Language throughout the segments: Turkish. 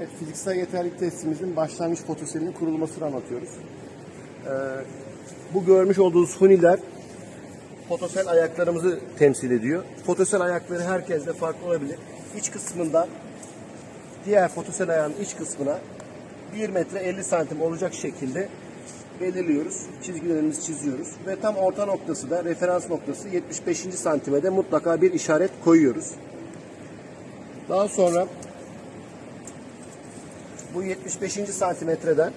Evet, fiziksel yeterlilik testimizin başlangıç fotoselinin kurulmasını anlatıyoruz. Ee, bu görmüş olduğunuz huniler fotosel ayaklarımızı temsil ediyor. Fotosel ayakları herkeste farklı olabilir. İç kısmından diğer fotosel ayağın iç kısmına 1 metre 50 santim olacak şekilde belirliyoruz. Çizgilerimizi çiziyoruz. Ve tam orta noktası da referans noktası 75. santime de mutlaka bir işaret koyuyoruz. Daha sonra bu 75. santimetreden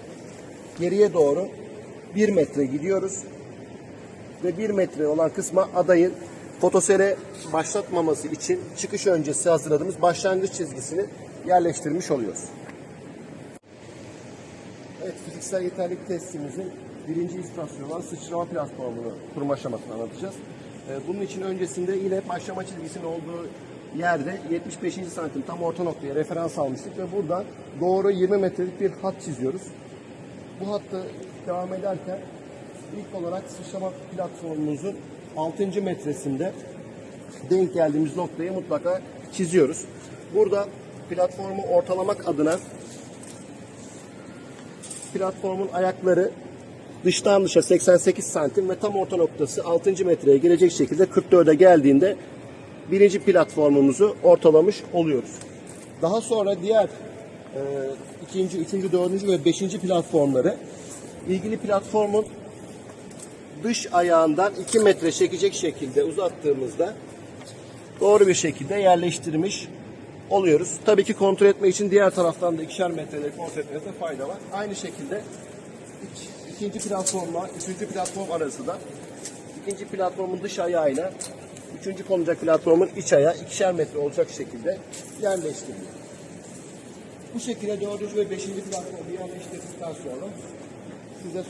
geriye doğru 1 metre gidiyoruz. Ve 1 metre olan kısma adayın fotosele başlatmaması için çıkış öncesi hazırladığımız başlangıç çizgisini yerleştirmiş oluyoruz. Evet, fiziksel yeterlilik testimizin birinci istasyonu olan sıçrama platformunu kurma aşamasını anlatacağız. Ee, Bunun için öncesinde yine başlama çizgisinin olduğu yerde 75. santim tam orta noktaya referans almıştık ve buradan doğru 20 metrelik bir hat çiziyoruz. Bu hattı devam ederken ilk olarak sıçrama platformumuzun 6. metresinde denk geldiğimiz noktayı mutlaka çiziyoruz. Burada platformu ortalamak adına platformun ayakları dıştan dışa 88 santim ve tam orta noktası 6. metreye gelecek şekilde 44'e geldiğinde birinci platformumuzu ortalamış oluyoruz. Daha sonra diğer e, ikinci, üçüncü, dördüncü ve beşinci platformları ilgili platformun dış ayağından 2 metre çekecek şekilde uzattığımızda doğru bir şekilde yerleştirmiş oluyoruz. Tabii ki kontrol etmek için diğer taraftan da ikişer metreleri kontrol etmenize fayda var. Aynı şekilde ikinci platformla üçüncü platform arası da ikinci platformun dış ayağıyla üçüncü konacak platformun iç ayağı ikişer metre olacak şekilde yerleştiriliyor. Bu şekilde dördüncü ve beşinci platformu yerleştirdikten sonra size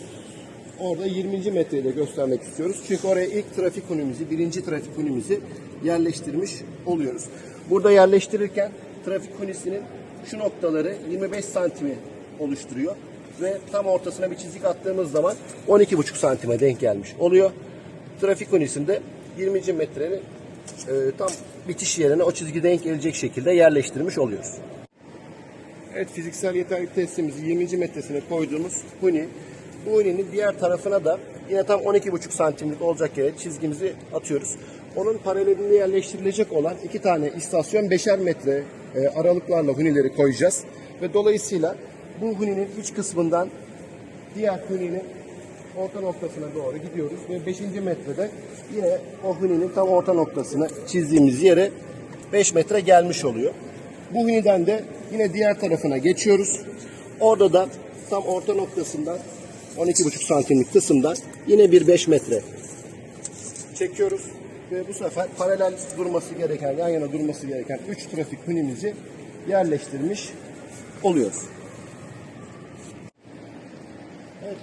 orada 20. metreyi de göstermek istiyoruz. Çünkü oraya ilk trafik hunimizi, birinci trafik hunimizi yerleştirmiş oluyoruz. Burada yerleştirirken trafik hunisinin şu noktaları 25 santimi oluşturuyor. Ve tam ortasına bir çizik attığımız zaman 12,5 santime denk gelmiş oluyor. Trafik hunisinde 20. metrenin e, tam bitiş yerine o çizgi denk gelecek şekilde yerleştirmiş oluyoruz. Evet fiziksel yeterlilik testimizi 20. metresine koyduğumuz huni. Bu huninin diğer tarafına da yine tam 12,5 santimlik olacak yere çizgimizi atıyoruz. Onun paralelinde yerleştirilecek olan iki tane istasyon 5'er metre e, aralıklarla hunileri koyacağız. Ve dolayısıyla bu huninin iç kısmından diğer huninin orta noktasına doğru gidiyoruz ve 5. metrede yine o huninin tam orta noktasına çizdiğimiz yere 5 metre gelmiş oluyor. Bu huniden de yine diğer tarafına geçiyoruz. Orada da tam orta noktasından 12,5 santimlik kısımdan yine bir 5 metre çekiyoruz. Ve bu sefer paralel durması gereken, yan yana durması gereken 3 trafik hunimizi yerleştirmiş oluyoruz. Evet,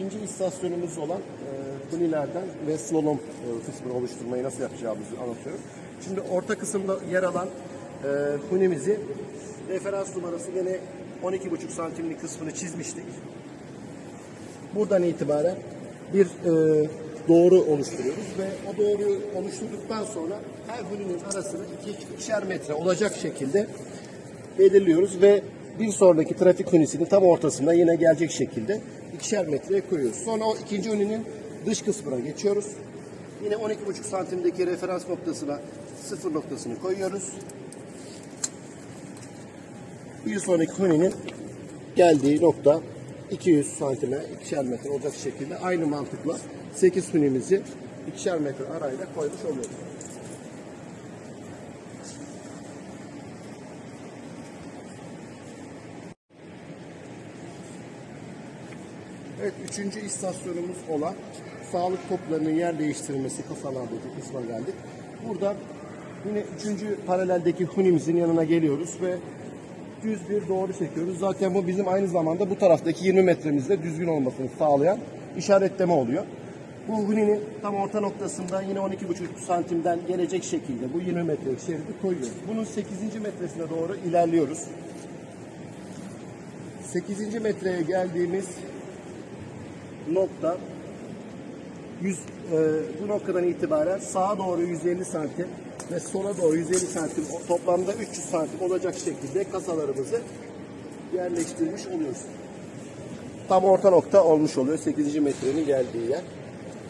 ikinci istasyonumuz olan e, hunilerden ve slalom e, kısmını oluşturmayı nasıl yapacağımızı anlatıyorum. Şimdi orta kısımda yer alan e, hunimizi referans numarası yine 12,5 santimlik kısmını çizmiştik. Buradan itibaren bir e, doğru oluşturuyoruz ve o doğruyu oluşturduktan sonra her huninin arasını iki, ikişer metre olacak şekilde belirliyoruz ve bir sonraki trafik hunisinin tam ortasına yine gelecek şekilde ikişer metreye koyuyoruz. Sonra o ikinci huninin dış kısmına geçiyoruz. Yine 12,5 santimdeki referans noktasına sıfır noktasını koyuyoruz. Bir sonraki huninin geldiği nokta 200 santime ikişer metre olacak şekilde aynı mantıkla 8 hunimizi ikişer metre arayla koymuş oluyoruz. Evet, üçüncü istasyonumuz olan sağlık toplarının yer değiştirilmesi kasalardaki kısma geldik. Burada yine üçüncü paraleldeki hunimizin yanına geliyoruz ve düz bir doğru çekiyoruz. Zaten bu bizim aynı zamanda bu taraftaki 20 metremizde düzgün olmasını sağlayan işaretleme oluyor. Bu huninin tam orta noktasında yine 12,5 santimden gelecek şekilde bu 20 metrelik şeridi koyuyoruz. Bunun 8. metresine doğru ilerliyoruz. 8. metreye geldiğimiz nokta 100, e, bu noktadan itibaren sağa doğru 150 santim ve sola doğru 150 santim toplamda 300 santim olacak şekilde kasalarımızı yerleştirmiş oluyoruz. Tam orta nokta olmuş oluyor 8. metrenin geldiği yer.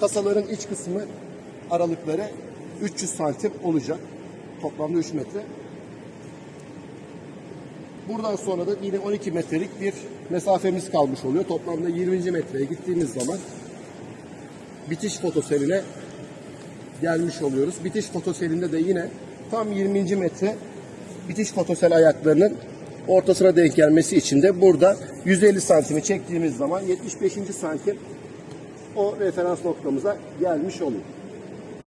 Kasaların iç kısmı aralıkları 300 santim olacak. Toplamda 3 metre. Buradan sonra da yine 12 metrelik bir mesafemiz kalmış oluyor. Toplamda 20. metreye gittiğimiz zaman bitiş fotoseline gelmiş oluyoruz. Bitiş fotoselinde de yine tam 20. metre bitiş fotosel ayaklarının ortasına denk gelmesi için de burada 150 santimi çektiğimiz zaman 75. santim o referans noktamıza gelmiş oluyor.